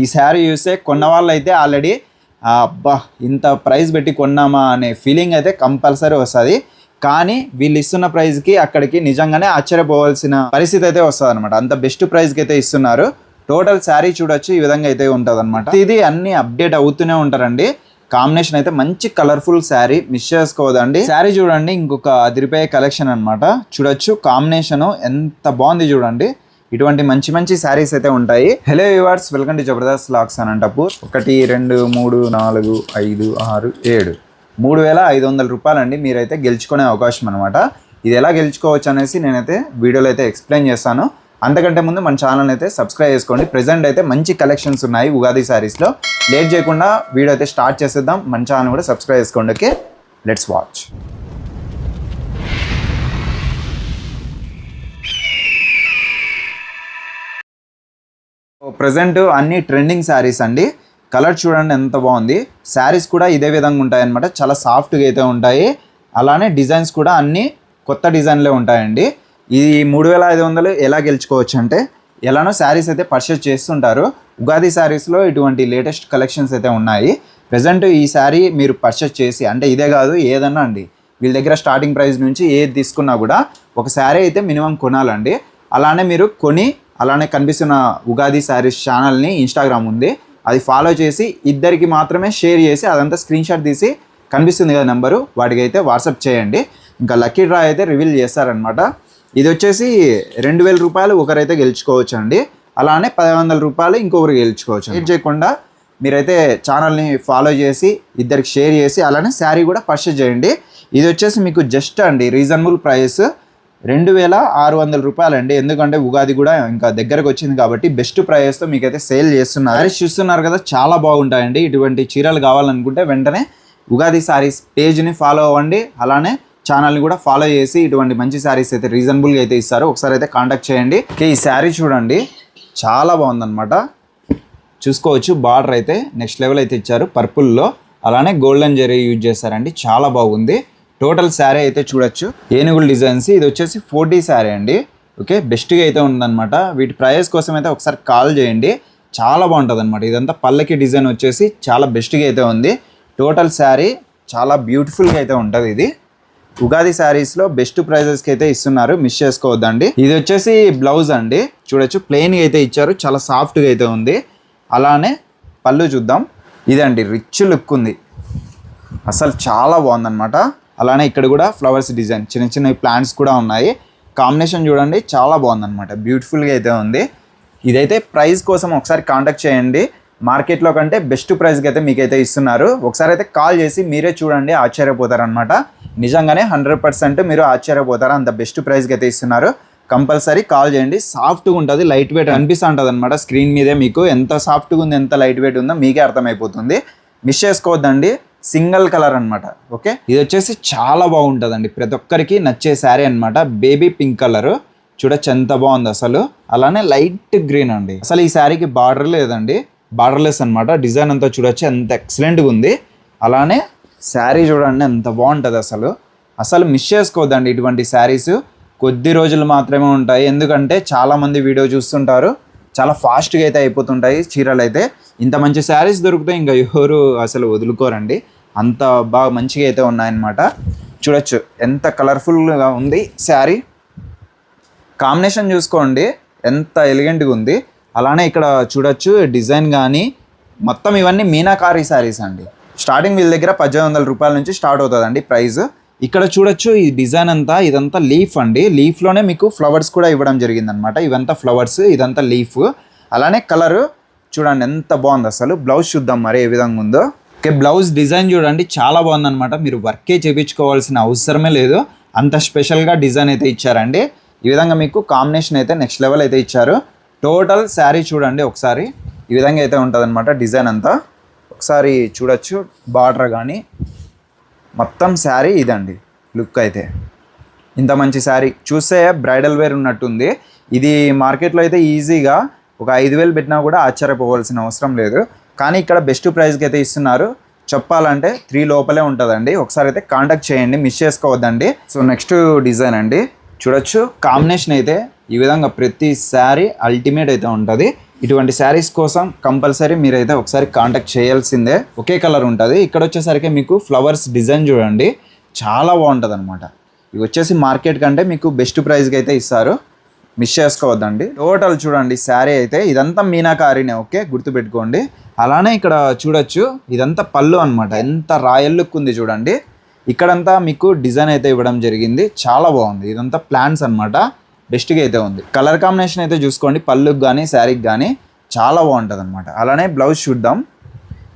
ఈ శారీ చూస్తే కొన్న వాళ్ళు అయితే ఆల్రెడీ అబ్బా ఇంత ప్రైస్ పెట్టి కొన్నామా అనే ఫీలింగ్ అయితే కంపల్సరీ వస్తుంది. కానీ వీళ్ళు ఇస్తున్న ప్రైస్కి అక్కడికి నిజంగానే ఆశ్చర్యపోవాల్సిన పరిస్థితి అయితే వస్తుంది అనమాట అంత బెస్ట్ ప్రైస్కి అయితే ఇస్తున్నారు. టోటల్ శారీ చూడొచ్చు ఈ విధంగా అయితే ఉంటుంది అనమాట ఇది అన్ని అప్డేట్ అవుతూనే ఉంటారండి. కాంబినేషన్ అయితే మంచి కలర్ఫుల్ శారీ మిస్ చేసుకోవద్దండి. శారీ చూడండి ఇంకొక అదిరిపోయే కలెక్షన్ అన్నమాట. చూడొచ్చు కాంబినేషన్ ఎంత బాగుంది చూడండి. ఇటువంటి మంచి మంచి శారీస్ అయితే ఉంటాయి. Hello viewers welcome to Jabardast lakhs Anantapur ఒకటి రెండు మూడు నాలుగు ఐదు ఆరు ఏడు. మూడు వేల ఐదు వందల రూపాయలండి. మీరైతే గెలుచుకునే అవకాశం అనమాట ఇది ఎలా గెలుచుకోవచ్చు అనేసి నేనైతే వీడియోలో అయితే ఎక్స్ప్లెయిన్ చేస్తాను. అంతకంటే ముందు మన ఛానల్ అయితే సబ్స్క్రైబ్ చేసుకోండి. ప్రెసెంట్ అయితే మంచి కలెక్షన్స్ ఉన్నాయి ఉగాది శారీస్లో లేట్ చేయకుండా వీడియో అయితే స్టార్ట్ చేసేద్దాం. మన ఛానల్ కూడా సబ్స్క్రైబ్ చేసుకోండి ఓకే లెట్స్ వాచ్ ప్రజెంట్ అన్ని ట్రెండింగ్ శారీస్ అండి. కలర్ చూడండి ఎంత బాగుంది. శారీస్ కూడా ఇదే విధంగా ఉంటాయి అనమాట చాలా సాఫ్ట్గా అయితే ఉంటాయి. అలానే డిజైన్స్ కూడా అన్నీ కొత్త డిజైన్లే ఉంటాయండి. ఈ మూడు వేల ఐదు వందలు ఎలా గెలుచుకోవచ్చు అంటే ఎలానో శారీస్ అయితే పర్చేస్ చేస్తుంటారు. ఉగాది శారీస్లో ఇటువంటి లేటెస్ట్ కలెక్షన్స్ అయితే ఉన్నాయి. ప్రజెంట్ ఈ శారీ మీరు పర్చేస్ చేసి అంటే ఇదే కాదు ఏదన్నా అండి. వీళ్ళ దగ్గర స్టార్టింగ్ ప్రైస్ నుంచి ఏది తీసుకున్నా కూడా ఒక శారీ అయితే మినిమం కొనాలండి. అలానే మీరు కొని అలానే కనిపిస్తున్న ఉగాది శారీస్ ఛానల్ని ఇన్స్టాగ్రామ్ ఉంది. అది ఫాలో చేసి ఇద్దరికి మాత్రమే షేర్ చేసి అదంతా స్క్రీన్ షాట్ తీసి కనిపిస్తుంది కదా నెంబరు వాటికి అయితే వాట్సాప్ చేయండి. ఇంకా లక్కీ డ్రా అయితే రివీల్ చేస్తారనమాట ఇది వచ్చేసి రెండు వేల రూపాయలు ఒకరైతే గెలుచుకోవచ్చు అండి అలానే పది వందల రూపాయలు ఇంకొకరు గెలుచుకోవచ్చు. ఏం చేయకుండా మీరైతే ఛానల్ని ఫాలో చేసి ఇద్దరికి షేర్ చేసి అలానే శారీ కూడా పర్చేజ్ చేయండి. ఇది వచ్చేసి మీకు జస్ట్ అండి. రీజనబుల్ ప్రైస్ రెండు వేల ఆరు వందల రూపాయలండి. ఎందుకంటే ఉగాది కూడా ఇంకా దగ్గరకు వచ్చింది కాబట్టి బెస్ట్ ప్రైస్తో మీకైతే సేల్ చేస్తున్నారు. సారీస్ చూస్తున్నారు కదా చాలా బాగుంటాయండి. ఇటువంటి చీరలు కావాలనుకుంటే వెంటనే ఉగాది సారీస్ పేజ్ని ఫాలో అవ్వండి. అలానే ఛానల్ని కూడా ఫాలో చేసి ఇటువంటి మంచి శారీస్ అయితే రీజనబుల్గా అయితే ఇస్తారు. ఒకసారి అయితే కాంటాక్ట్ చేయండి. ఈ శారీ చూడండి. చాలా బాగుందన్నమాట. చూసుకోవచ్చు. బార్డర్ అయితే నెక్స్ట్ లెవెల్ అయితే ఇచ్చారు. పర్పుల్లో అలానే గోల్డెన్ జెరీ యూజ్ చేశారండి చాలా బాగుంది. టోటల్ శారీ అయితే చూడొచ్చు. ఏనుగుల డిజైన్స్. ఇది వచ్చేసి ఫోర్ డీ శారీ అండి. ఓకే బెస్ట్గా అయితే ఉందన్నమాట. వీటి ప్రైస్ కోసం అయితే ఒకసారి కాల్ చేయండి. చాలా బాగుంటుంది అనమాట ఇదంతా పల్లకి డిజైన్ వచ్చేసి చాలా బెస్ట్గా అయితే ఉంది. టోటల్ శారీ చాలా బ్యూటిఫుల్గా అయితే ఉంటుంది ఇది. ఉగాది శారీస్లో బెస్ట్ ప్రైజెస్కి అయితే ఇస్తున్నారు. మిస్ చేసుకోవద్దండి. ఇది వచ్చేసి బ్లౌజ్ అండి. చూడొచ్చు ప్లెయిన్గా అయితే ఇచ్చారు. చాలా సాఫ్ట్గా అయితే ఉంది. అలానే పళ్ళు చూద్దాం. ఇదండి రిచ్ లుక్ ఉంది. అసలు చాలా బాగుందన్నమాట. అలానే ఇక్కడ కూడా ఫ్లవర్స్ డిజైన్ చిన్న చిన్న ప్లాంట్స్ కూడా ఉన్నాయి. కాంబినేషన్ చూడండి చాలా బాగుందన్నమాట. బ్యూటిఫుల్గా అయితే ఉంది. ఇదైతే ప్రైస్ కోసం ఒకసారి కాంటాక్ట్ చేయండి. మార్కెట్లో కంటే బెస్ట్ ప్రైస్కి అయితే మీకైతే ఇస్తున్నారు. ఒకసారి అయితే కాల్ చేసి మీరే చూడండి ఆశ్చర్యపోతారనమాట నిజంగానే హండ్రెడ్ పర్సెంట్ మీరు ఆశ్చర్యపోతారు అంత బెస్ట్ ప్రైస్కి అయితే ఇస్తున్నారు. కంపల్సరీ కాల్ చేయండి. సాఫ్ట్గా ఉంటుంది లైట్ వెయిట్ అనిపిస్తూ ఉంటుంది అనమాట స్క్రీన్ మీదే మీకు. ఎంత సాఫ్ట్గా ఉంది ఎంత లైట్ వెయిట్ ఉందో మీకే అర్థమైపోతుంది. మిస్ చేసుకోవద్దండి. సింగిల్ కలర్ అనమాట ఓకే? ఇది వచ్చేసి చాలా బాగుంటుందండి. ప్రతి ఒక్కరికి నచ్చే శారీ అన్నమాట. Baby pink colour. చూడొచ్చు ఎంత బాగుంది అసలు. అలానే లైట్ గ్రీన్ అండి. అసలు ఈ శారీకి బార్డర్ లేదండి. బార్డర్లెస్ అనమాట డిజైన్ అంతా చూడొచ్చు. ఎంత ఎక్సలెంట్గా ఉంది. అలానే శారీ చూడండి ఎంత బాగుంటుంది అసలు. అసలు మిస్ చేసుకోవద్దండి ఇటువంటి శారీస్. కొద్ది రోజులు మాత్రమే ఉంటాయి. ఎందుకంటే చాలామంది వీడియో చూస్తుంటారు. చాలా ఫాస్ట్గా అయితే అయిపోతుంటాయి చీరలు అయితే. ఇంత మంచి శారీస్ దొరికితే ఇంకా ఎవరు అసలు వదులుకోరండి. అంత బాగా మంచిగా అయితే ఉన్నాయన్నమాట. చూడొచ్చు ఎంత కలర్ఫుల్గా ఉంది శారీ కాంబినేషన్ చూసుకోండి. ఎంత ఎలిగెంట్గా ఉంది. అలానే ఇక్కడ చూడొచ్చు డిజైన్ కానీ మొత్తం ఇవన్నీ మీనాకారి శారీస్ అండి. స్టార్టింగ్ వీళ్ళ దగ్గర పద్దెనిమిది వందల రూపాయల నుంచి స్టార్ట్ అవుతుందండి ప్రైస్ ఇక్కడ చూడొచ్చు ఈ డిజైన్ అంతా ఇదంతా లీఫ్ అండి. లీఫ్లోనే మీకు ఫ్లవర్స్ కూడా ఇవ్వడం జరిగిందనమాట ఇవంతా ఫ్లవర్స్ ఇదంతా లీఫ్. అలానే కలర్ చూడండి ఎంత బాగుంది అసలు. బ్లౌజ్ చూద్దాం మరి ఏ విధంగా ఉందో. ఓకే బ్లౌజ్ డిజైన్ చూడండి చాలా బాగుందన్నమాట. మీరు వర్కే చేయించుకోవాల్సిన అవసరమే లేదు. అంత స్పెషల్గా డిజైన్ అయితే ఇచ్చారండి. ఈ విధంగా మీకు కాంబినేషన్ అయితే నెక్స్ట్ లెవెల్ అయితే ఇచ్చారు. టోటల్ శారీ చూడండి ఒకసారి. ఈ విధంగా అయితే ఉంటుంది డిజైన్ అంతా. ఒకసారి చూడొచ్చు బార్డర్ కానీ మొత్తం శారీ ఇదండి. లుక్ అయితే. ఇంత మంచి శారీ. చూస్తే బ్రైడల్ వేర్ ఉన్నట్టుంది. ఇది మార్కెట్లో అయితే ఈజీగా ఒక ఐదు వేలు పెట్టినా కూడా ఆశ్చర్యపోవాల్సిన అవసరం లేదు. కానీ ఇక్కడ బెస్ట్ ప్రైస్కి అయితే ఇస్తున్నారు. చెప్పాలంటే త్రీ లోపలే ఉంటుందండి. ఒకసారి అయితే కాంటాక్ట్ చేయండి. మిస్ చేసుకోవద్దండి. సో నెక్స్ట్ డిజైన్ అండి. చూడొచ్చు. కాంబినేషన్ అయితే ఈ విధంగా ప్రతి శారీ అల్టిమేట్ అయితే ఉంటుంది. ఇటువంటి శారీస్ కోసం కంపల్సరీ మీరైతే ఒకసారి కాంటాక్ట్ చేయాల్సిందే. ఒకే కలర్ ఉంటుంది. ఇక్కడ వచ్చేసరికి మీకు ఫ్లవర్స్ డిజైన్ చూడండి. చాలా బాగుంటుంది అనమాట ఇవి వచ్చేసి మార్కెట్ కంటే మీకు బెస్ట్ ప్రైస్కి అయితే ఇస్తారు. మిస్ చేసుకోవద్దండి. టోటల్ చూడండి శారీ అయితే ఇదంతా మీనాకారినే ఓకే? గుర్తుపెట్టుకోండి. అలానే ఇక్కడ చూడొచ్చు. ఇదంతా పళ్ళు అనమాట ఎంత రాయల్ లుక్ ఉంది చూడండి. ఇక్కడంతా మీకు డిజైన్ అయితే ఇవ్వడం జరిగింది. చాలా బాగుంది. ఇదంతా ప్లాన్స్ అనమాట బెస్ట్గా అయితే ఉంది. కలర్ కాంబినేషన్ అయితే చూసుకోండి. పళ్ళుకి కానీ శారీకి కానీ చాలా బాగుంటుంది అనమాట అలానే బ్లౌజ్ చూద్దాం.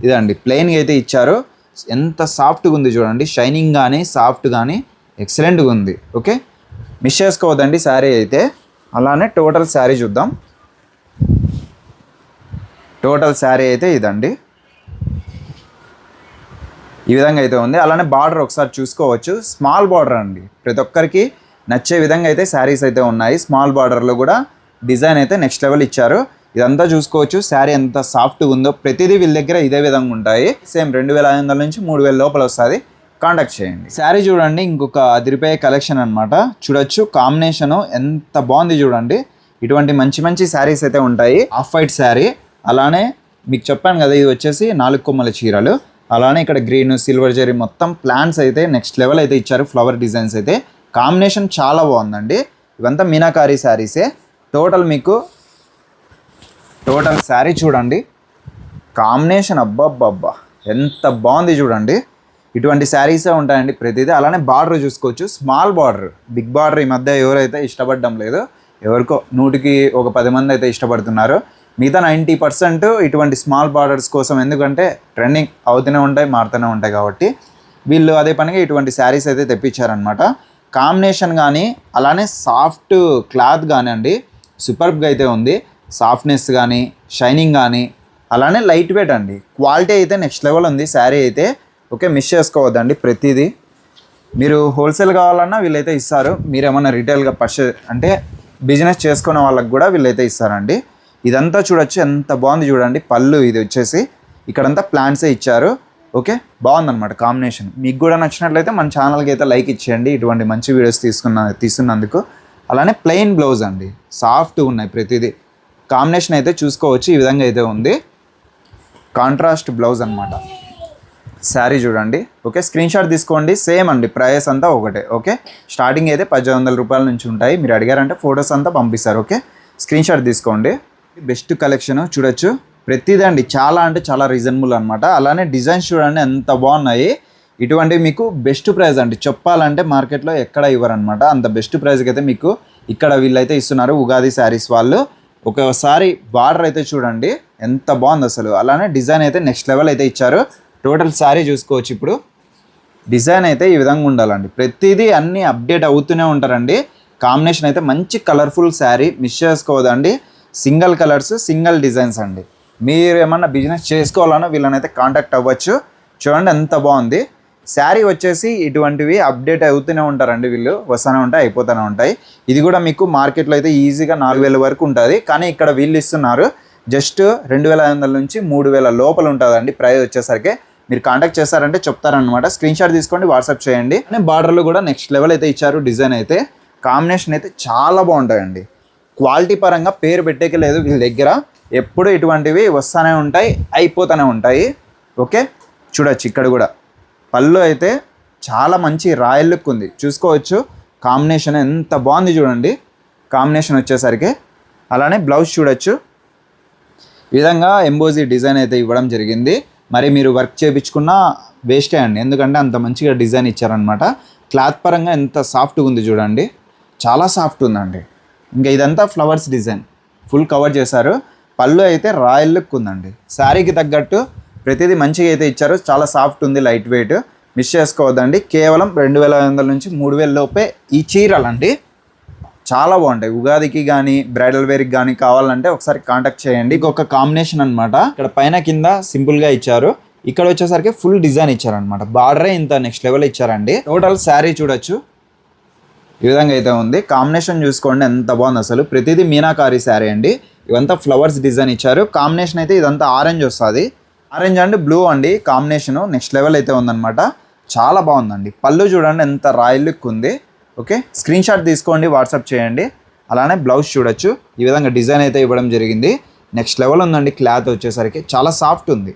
ఇదండి. ప్లెయిన్గా అయితే ఇచ్చారు. ఎంత సాఫ్ట్గా ఉంది చూడండి. షైనింగ్ కానీ సాఫ్ట్ కానీ ఎక్సలెంట్గా ఉంది. ఓకే? మిస్ చేసుకోవద్దండి శారీ అయితే. అలానే టోటల్ శారీ చూద్దాం. టోటల్ శారీ అయితే ఇదండి. ఈ విధంగా అయితే ఉంది. అలానే బార్డర్ ఒకసారి చూసుకోవచ్చు. స్మాల్ బార్డర్ అండి. ప్రతి ఒక్కరికి నచ్చే విధంగా అయితే శారీస్ అయితే ఉన్నాయి. స్మాల్ బార్డర్లో కూడా డిజైన్ అయితే నెక్స్ట్ లెవెల్ ఇచ్చారు. ఇదంతా చూసుకోవచ్చు. శారీ ఎంత సాఫ్ట్గా ఉందో ప్రతిదీ వీళ్ళ దగ్గర ఇదే విధంగా ఉంటాయి. సేమ్ రెండు వేల ఐదు వందల నుంచి మూడు వేల లోపల వస్తుంది. కాంటాక్ట్ చేయండి. శారీ చూడండి ఇంకొక అదిరిపోయే కలెక్షన్ అనమాట చూడొచ్చు కాంబినేషను ఎంత బాగుంది చూడండి. ఇటువంటి మంచి మంచి శారీస్ అయితే ఉంటాయి. Off white sari. అలానే మీకు చెప్పాను కదా ఇది వచ్చేసి నాలుగు కొమ్మల చీరలు. అలానే ఇక్కడ గ్రీన్ సిల్వర్ జరీ మొత్తం ప్లాంట్స్ అయితే నెక్స్ట్ లెవెల్ అయితే ఇచ్చారు. ఫ్లవర్ డిజైన్స్ అయితే. కాంబినేషన్ చాలా బాగుందండి. ఇవంతా మీనాకారి శారీసే టోటల్ మీకు టోటల్ శారీ చూడండి. కాంబినేషన్ అబ్బబ్బబ్బా. ఎంత బాగుంది చూడండి. ఇటువంటి శారీసే ఉంటాయండి ప్రతిదీ. అలానే బార్డర్ చూసుకోవచ్చు. Small border. బిగ్ బార్డర్ ఈ మధ్య ఎవరైతే ఇష్టపడడం లేదు ఎవరికో నూటికి ఒక పది మంది అయితే ఇష్టపడుతున్నారు. మిగతా నైంటీ పర్సెంట్ ఇటువంటి స్మాల్ బార్డర్స్ కోసం ఎందుకంటే ట్రెండింగ్ అవుతూనే ఉంటాయి మారుతూనే ఉంటాయి కాబట్టి వీళ్ళు అదే పనిగా ఇటువంటి శారీస్ అయితే తెప్పించారనమాట కాంబినేషన్ కానీ అలానే సాఫ్ట్ క్లాత్ కానీ అండి సూపర్బ్గా అయితే ఉంది. సాఫ్ట్నెస్ కానీ షైనింగ్ కానీ అలానే లైట్ వెయిట్ అండి. క్వాలిటీ అయితే నెక్స్ట్ లెవెల్ ఉంది. శారీ అయితే ఓకే మిస్ చేసుకోవద్దండి ప్రతిదీ. మీరు హోల్సేల్ కావాలన్నా వీళ్ళైతే ఇస్తారు. మీరు ఏమన్నా రిటైల్గా పర్చే అంటే బిజినెస్ చేసుకునే వాళ్ళకి కూడా వీళ్ళైతే ఇస్తారండి. ఇదంతా చూడొచ్చు. ఎంత బాగుంది చూడండి. పళ్ళు ఇది వచ్చేసి. ఇక్కడంతా ప్లాంట్సే ఇచ్చారు. ఓకే? బాగుందన్నమాట కాంబినేషన్. మీకు కూడా నచ్చినట్లయితే మన ఛానల్కి అయితే లైక్ ఇచ్చేయండి. ఇటువంటి మంచి వీడియోస్ తీసుకున్న తీస్తున్నందుకు. అలానే ప్లెయిన్ బ్లౌజ్ అండి. సాఫ్ట్ ఉన్నాయి ప్రతిదీ. కాంబినేషన్ అయితే చూసుకోవచ్చు. ఈ విధంగా అయితే ఉంది. కాంట్రాస్ట్ బ్లౌజ్ అనమాట శారీ చూడండి. ఓకే? స్క్రీన్ షాట్ తీసుకోండి. సేమ్ అండి. ప్రైస్ అంతా ఒకటే. ఓకే? స్టార్టింగ్ అయితే పద్దెనిమిది వందల రూపాయల నుంచి ఉంటాయి. మీరు అడిగారంటే ఫొటోస్ అంతా పంపిస్తారు. ఓకే? స్క్రీన్ షాట్ తీసుకోండి. బెస్ట్ కలెక్షన్ చూడొచ్చు. ప్రతిదండి చాలా అంటే చాలా రీజనబుల్ అనమాట అలానే డిజైన్స్ చూడండి ఎంత బాగున్నాయి. ఇటువంటి మీకు బెస్ట్ ప్రైస్ అండి. చెప్పాలంటే మార్కెట్లో ఎక్కడ ఇవ్వరనమాట అంత బెస్ట్ ప్రైస్కి అయితే మీకు ఇక్కడ వీళ్ళైతే ఇస్తున్నారు ఉగాది శారీస్ వాళ్ళు. ఒకసారి బార్డర్ అయితే చూడండి ఎంత బాగుంది అసలు. అలానే డిజైన్ అయితే నెక్స్ట్ లెవెల్ అయితే ఇచ్చారు. టోటల్ శారీ చూసుకోవచ్చు ఇప్పుడు. డిజైన్ అయితే ఈ విధంగా ఉండాలండి. ప్రతిదీ అన్నీ అప్డేట్ అవుతూనే ఉంటారండి. కాంబినేషన్ అయితే మంచి కలర్ఫుల్ శారీ మిస్ చేసుకోవద్దండి. సింగిల్ కలర్స్ సింగిల్ డిజైన్స్ అండి. మీరు ఏమన్నా బిజినెస్ చేసుకోవాలన్నా వీళ్ళనైతే కాంటాక్ట్ అవ్వచ్చు. చూడండి ఎంత బాగుంది. శారీ వచ్చేసి ఇటువంటివి అప్డేట్ అవుతూనే ఉంటారండి వీళ్ళు. వస్తూనే ఉంటాయి అయిపోతూనే ఉంటాయి. ఇది కూడా మీకు మార్కెట్లో అయితే ఈజీగా నాలుగు వేల వరకు ఉంటుంది. కానీ ఇక్కడ వీళ్ళు ఇస్తున్నారు. జస్ట్ రెండు వేల ఐదు వందల నుంచి మూడు వేల లోపల ఉంటుందండి ప్రైస్ వచ్చేసరికి. మీరు కాంటాక్ట్ చేస్తారంటే చెప్తారనమాట స్క్రీన్ షాట్ తీసుకోండి వాట్సాప్ చేయండి. బార్డర్లు కూడా నెక్స్ట్ లెవెల్ అయితే ఇచ్చారు డిజైన్ అయితే. కాంబినేషన్ అయితే చాలా బాగుంటాయండి. క్వాలిటీ పరంగా పేరు పెట్టేకి లేదు వీళ్ళ దగ్గర. ఎప్పుడు ఇటువంటివి వస్తూనే ఉంటాయి అయిపోతూనే ఉంటాయి. ఓకే? చూడొచ్చు ఇక్కడ కూడా. పళ్ళు అయితే చాలా మంచి రాయల్ లుక్ ఉంది. చూసుకోవచ్చు. కాంబినేషన్ ఎంత బాగుంది చూడండి. కాంబినేషన్ వచ్చేసరికి. అలానే బ్లౌజ్ చూడొచ్చు. ఈ విధంగా ఎంబోజీ డిజైన్ అయితే ఇవ్వడం జరిగింది. మరి మీరు వర్క్ చేయించుకున్నా వేస్టే అండి. ఎందుకంటే అంత మంచిగా డిజైన్ ఇచ్చారనమాట క్లాత్ పరంగా ఎంత సాఫ్ట్గా ఉంది చూడండి. చాలా సాఫ్ట్ ఉందండి. ఇంకా ఇదంతా ఫ్లవర్స్ డిజైన్. ఫుల్ కవర్ చేశారు. పళ్ళు అయితే రాయల్ లుక్ ఉందండి. శారీకి తగ్గట్టు ప్రతిదీ మంచిగా అయితే ఇచ్చారు. చాలా సాఫ్ట్ ఉంది లైట్ వెయిట్. మిస్ చేసుకోవద్దండి. కేవలం రెండు వేల ఐదు వందల నుంచి మూడు వేల లోపే ఈ చీరలండి. చాలా బాగుంటాయి. ఉగాదికి కానీ బ్రైడల్ వేర్కి కానీ కావాలంటే ఒకసారి కాంటాక్ట్ చేయండి. ఇంకొక కాంబినేషన్ అనమాట ఇక్కడ పైన కింద సింపుల్గా ఇచ్చారు. ఇక్కడ వచ్చేసరికి ఫుల్ డిజైన్ ఇచ్చారనమాట బార్డరే ఇంత నెక్స్ట్ లెవెల్ ఇచ్చారండి. టోటల్ శారీ చూడొచ్చు. ఈ విధంగా అయితే ఉంది. కాంబినేషన్ చూసుకోండి ఎంత బాగుంది అసలు. ప్రతిదీ మీనాకారి శారీ అండి. ఇవంతా ఫ్లవర్స్ డిజైన్ ఇచ్చారు. కాంబినేషన్ అయితే ఇదంతా ఆరెంజ్ వస్తుంది. ఆరెంజ్ అండ్ బ్లూ అండి. కాంబినేషన్ నెక్స్ట్ లెవెల్ అయితే ఉందన్నమాట. చాలా బాగుందండి. పళ్ళు చూడండి ఎంత రాయల్ లుక్ ఉంది. ఓకే స్క్రీన్ షాట్ తీసుకోండి వాట్సాప్ చేయండి. అలానే బ్లౌజ్ చూడొచ్చు. ఈ విధంగా డిజైన్ అయితే ఇవ్వడం జరిగింది. నెక్స్ట్ లెవెల్ ఉందండి క్లాత్ వచ్చేసరికి. చాలా సాఫ్ట్ ఉంది.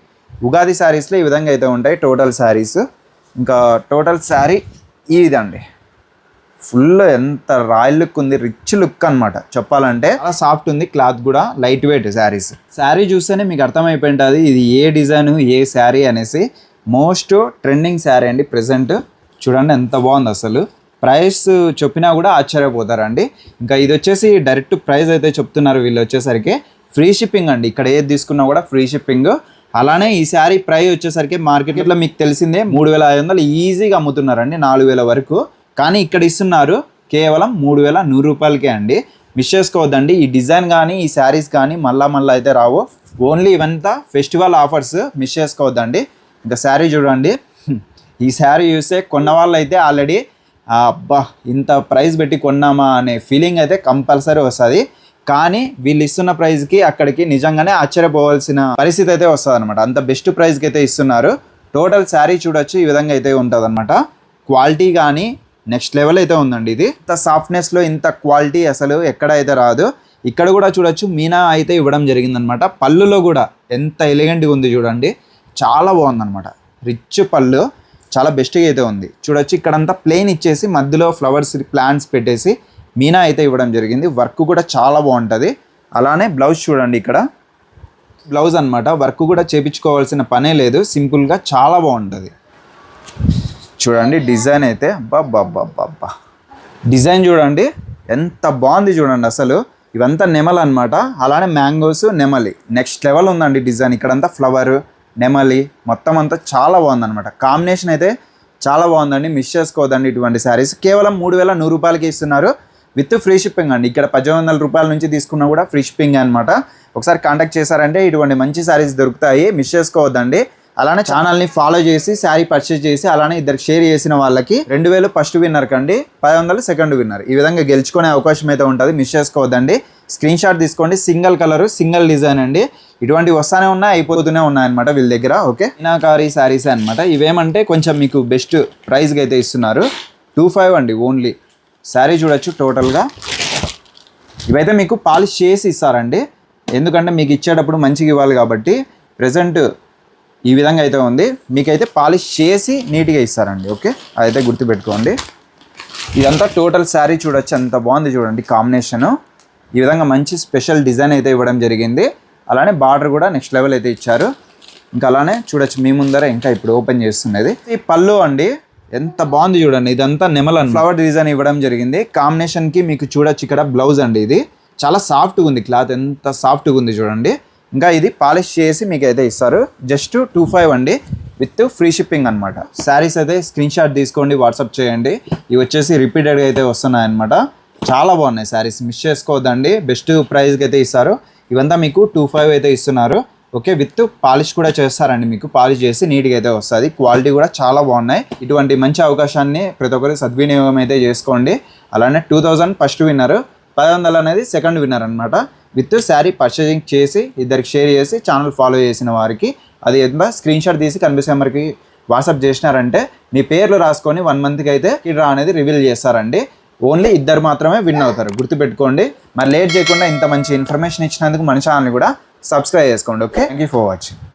ఉగాది శారీస్లో ఈ విధంగా అయితే ఉంటాయి టోటల్ శారీస్. ఇంకా టోటల్ శారీ ఇదండి. ఫుల్ ఎంత రాయల్ లుక్ ఉంది రిచ్ లుక్ అన్నమాట. చెప్పాలంటే చాలా సాఫ్ట్ ఉంది క్లాత్ కూడా లైట్ వెయిట్ శారీస్. శారీ చూస్తేనే మీకు అర్థమైపోయింటుంది ఇది ఏ డిజైన్ ఏ శారీ అనేసి. మోస్ట్ ట్రెండింగ్ శారీ అండి ప్రెసెంట్. చూడండి ఎంత బాగుంది అసలు. ప్రైస్ చెప్పినా కూడా ఆశ్చర్యపోతారండి. ఇంకా ఇది వచ్చేసి డైరెక్ట్ ప్రైస్ అయితే చెప్తున్నారు వీళ్ళు వచ్చేసరికి. ఫ్రీ షిప్పింగ్ అండి ఇక్కడ ఏది తీసుకున్నా కూడా ఫ్రీ షిప్పింగ్. అలానే ఈ శారీ ప్రైస్ వచ్చేసరికి మార్కెట్లో మీకు తెలిసిందే మూడు వేల ఐదు వందలు ఈజీగా అమ్ముతున్నారండి నాలుగు వేల వరకు. కానీ ఇక్కడ ఇస్తున్నారు కేవలం మూడు వేల నూరు రూపాయలకే అండి. మిస్ చేసుకోవద్దండి. ఈ డిజైన్ కానీ ఈ శారీస్ కానీ మళ్ళా మళ్ళీ అయితే రావు. ఓన్లీ ఇవంతా ఫెస్టివల్ ఆఫర్స్ మిస్ చేసుకోవద్దండి. ఇంకా శారీ చూడండి. ఈ శారీ చూస్తే కొన్న వాళ్ళు అయితే ఆల్రెడీ అబ్బా ఇంత ప్రైస్ పెట్టి కొన్నామా? అనే ఫీలింగ్ అయితే కంపల్సరీ వస్తుంది. కానీ వీళ్ళు ఇస్తున్న ప్రైస్కి అక్కడికి నిజంగానే ఆశ్చర్యపోవాల్సిన పరిస్థితి అయితే వస్తుంది అనమాట అంత బెస్ట్ ప్రైస్కి అయితే ఇస్తున్నారు. టోటల్ శారీ చూడొచ్చు. ఈ విధంగా అయితే ఉంటుంది క్వాలిటీ కానీ నెక్స్ట్ లెవెల్ అయితే ఉందండి ఇది. ఇంత సాఫ్ట్నెస్లో ఇంత క్వాలిటీ అసలు ఎక్కడ అయితే రాదు. ఇక్కడ కూడా చూడొచ్చు మీనా అయితే ఇవ్వడం జరిగిందనమాట. పళ్ళులో కూడా ఎంత ఎలిగెంట్గా ఉంది చూడండి. చాలా బాగుందనమాట. రిచ్ పళ్ళు చాలా బెస్ట్గా అయితే ఉంది. చూడొచ్చు ఇక్కడంతా ప్లెయిన్ ఇచ్చేసి మధ్యలో ఫ్లవర్స్ ప్లాంట్స్ పెట్టేసి మీనా అయితే ఇవ్వడం జరిగింది. వర్క్ కూడా చాలా బాగుంటుంది. అలానే బ్లౌజ్ చూడండి ఇక్కడ. బ్లౌజ్ అనమాట వర్క్ కూడా చేపించుకోవాల్సిన పనే లేదు. సింపుల్గా చాలా బాగుంటుంది. చూడండి డిజైన్ అయితే అబ్బా డిజైన్ చూడండి ఎంత బాగుంది చూడండి అసలు. ఇవంతా నెమలి అనమాట అలానే మ్యాంగోస్ నెమలి. నెక్స్ట్ లెవెల్ ఉందండి డిజైన్. ఇక్కడంతా ఫ్లవర్ నెమలి మొత్తం అంతా చాలా బాగుందన్నమాట. కాంబినేషన్ అయితే చాలా బాగుందండి. మిస్ చేసుకోవద్దండి ఇటువంటి శారీస్ కేవలం మూడు వేల నూరు రూపాయలకి ఇస్తున్నారు. విత్ ఫ్రీ షిప్పింగ్ అండి. ఇక్కడ పద్దెనిమిది వందల రూపాయల నుంచి తీసుకున్నా కూడా ఫ్రీ షిప్పింగ్ అనమాట ఒకసారి కాంటాక్ట్ చేశారంటే ఇటువంటి మంచి శారీస్ దొరుకుతాయి. మిస్ చేసుకోవద్దండి. అలానే ఛానల్ని ఫాలో చేసి శారీ పర్చేస్ చేసి అలానే ఇద్దరికి షేర్ చేసిన వాళ్ళకి రెండు వేలు ఫస్ట్ విన్నర్ కండి పది వందలు సెకండ్ విన్నర్ ఈ విధంగా గెలుచుకునే అవకాశం అయితే ఉంటుంది మిస్ చేసుకోవద్దండి. స్క్రీన్ షాట్ తీసుకోండి సింగిల్ కలర్ సింగిల్ డిజైన్ అండి. ఇటువంటి వస్తానే ఉన్నాయి అయిపోతూనే ఉన్నాయన్నమాట వీళ్ళ దగ్గర ఓకే మీనాకారీ శారీస్ అనమాట ఇవేమంటే కొంచెం మీకు బెస్ట్ ప్రైస్కి అయితే ఇస్తున్నారు. టూ ఫైవ్ అండి ఓన్లీ శారీ చూడొచ్చు టోటల్గా ఇవైతే మీకు పాలిష్ చేసి ఇస్తారండి. ఎందుకంటే మీకు ఇచ్చేటప్పుడు మంచిగా ఇవ్వాలి కాబట్టి ప్రజెంట్ ఈ విధంగా అయితే ఉంది. మీకైతే పాలిష్ చేసి నీట్గా ఇస్తారండి. ఓకే? అదైతే గుర్తుపెట్టుకోండి. ఇదంతా టోటల్ శారీ చూడొచ్చు. ఎంత బాగుంది చూడండి కాంబినేషన్. ఈ విధంగా మంచి స్పెషల్ డిజైన్ అయితే ఇవ్వడం జరిగింది. అలానే బార్డర్ కూడా నెక్స్ట్ లెవెల్ అయితే ఇచ్చారు. ఇంకా అలానే చూడొచ్చు మీ ముందర ఇంకా ఇప్పుడు ఓపెన్ చేస్తున్నది. ఈ పళ్ళు అండి ఎంత బాగుంది చూడండి. ఇదంతా నెమలన్ ఫ్లవర్ డిజైన్ ఇవ్వడం జరిగింది. కాంబినేషన్కి మీకు చూడొచ్చు ఇక్కడ బ్లౌజ్ అండి ఇది. చాలా సాఫ్ట్గా ఉంది క్లాత్. ఎంత సాఫ్ట్గా ఉంది చూడండి. ఇంకా ఇది పాలిష్ చేసి మీకు అయితే ఇస్తారు. జస్ట్ టూ ఫైవ్ అండి. విత్ ఫ్రీ షిప్పింగ్ అనమాట శారీస్ అయితే స్క్రీన్ షాట్ తీసుకోండి వాట్సాప్ చేయండి. ఇవి వచ్చేసి రిపీటెడ్గా అయితే వస్తున్నాయి అనమాట చాలా బాగున్నాయి శారీస్. మిస్ చేసుకోవద్దండి. బెస్ట్ ప్రైస్కి అయితే ఇస్తారు. ఇవంతా మీకు టూ ఫైవ్ అయితే ఇస్తున్నారు. ఓకే విత్ పాలిష్ కూడా చేస్తారండి మీకు. పాలిష్ చేసి నీట్గా అయితే వస్తుంది. క్వాలిటీ కూడా చాలా బాగున్నాయి. ఇటువంటి మంచి అవకాశాన్ని ప్రతి ఒక్కరు సద్వినియోగం అయితే చేసుకోండి. అలానే టూ థౌజండ్ ఫస్ట్ విన్నర్ పది వందలు అనేది సెకండ్ విన్నర్ అనమాట విత్ శారీ పర్చేజింగ్ చేసి ఇద్దరికి షేర్ చేసి ఛానల్ ఫాలో చేసిన వారికి. అది ఎంత? స్క్రీన్ షాట్ తీసి కనిపిస్తే మనకి వాట్సాప్ చేసినారంటే మీ పేర్లు రాసుకొని వన్ మంత్కి అయితే కిడ్రా అనేది రివీల్ చేస్తారండి. ఓన్లీ ఇద్దరు మాత్రమే విన్ అవుతారు. గుర్తుపెట్టుకోండి. మరి లేట్ చేయకుండా ఇంత మంచి ఇన్ఫర్మేషన్ ఇచ్చినందుకు మన ఛానల్ కూడా సబ్స్క్రైబ్ చేసుకోండి okay? Thank you for watching